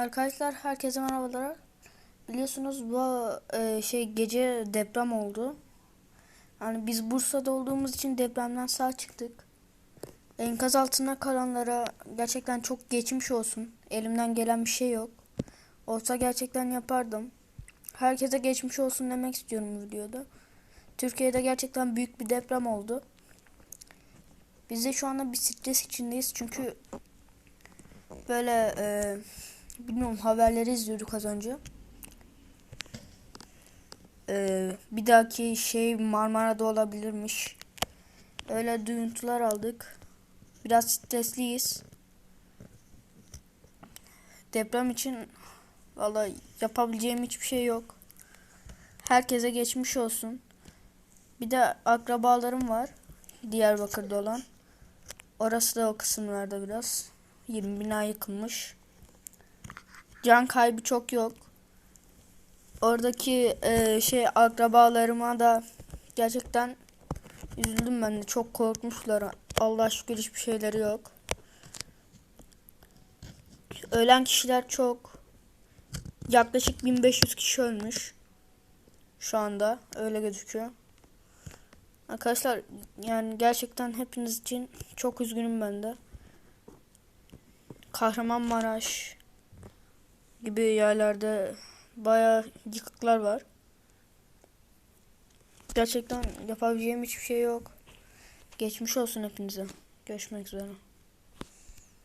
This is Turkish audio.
Arkadaşlar herkese merhabalar. Biliyorsunuz bu e, şey gece deprem oldu. Yani biz Bursa'da olduğumuz için depremden sağ çıktık. Enkaz altında kalanlara gerçekten çok geçmiş olsun. Elimden gelen bir şey yok. Olsa gerçekten yapardım. Herkese geçmiş olsun demek istiyorum videoda. Türkiye'de gerçekten büyük bir deprem oldu. Biz de şu anda bir stres içindeyiz çünkü böyle e, bilmiyorum haberleri izliyorduk az önce. E, bir dahaki şey Marmara'da olabilirmiş. Öyle duyuntular aldık. Biraz stresliyiz. Deprem için valla yapabileceğim hiçbir şey yok. Herkese geçmiş olsun. Bir de akrabalarım var. Diyarbakır'da olan. Orası da o kısımlarda biraz. 20 bina yıkılmış. Can kaybı çok yok. Oradaki e, şey akrabalarıma da gerçekten üzüldüm ben de. Çok korkmuşlar. Allah şükür hiçbir şeyleri yok. Ölen kişiler çok. Yaklaşık 1500 kişi ölmüş. Şu anda öyle gözüküyor. Arkadaşlar yani gerçekten hepiniz için çok üzgünüm ben de. Kahramanmaraş gibi yerlerde bayağı yıkıklar var. Gerçekten yapabileceğim hiçbir şey yok. Geçmiş olsun hepinize. Görüşmek üzere.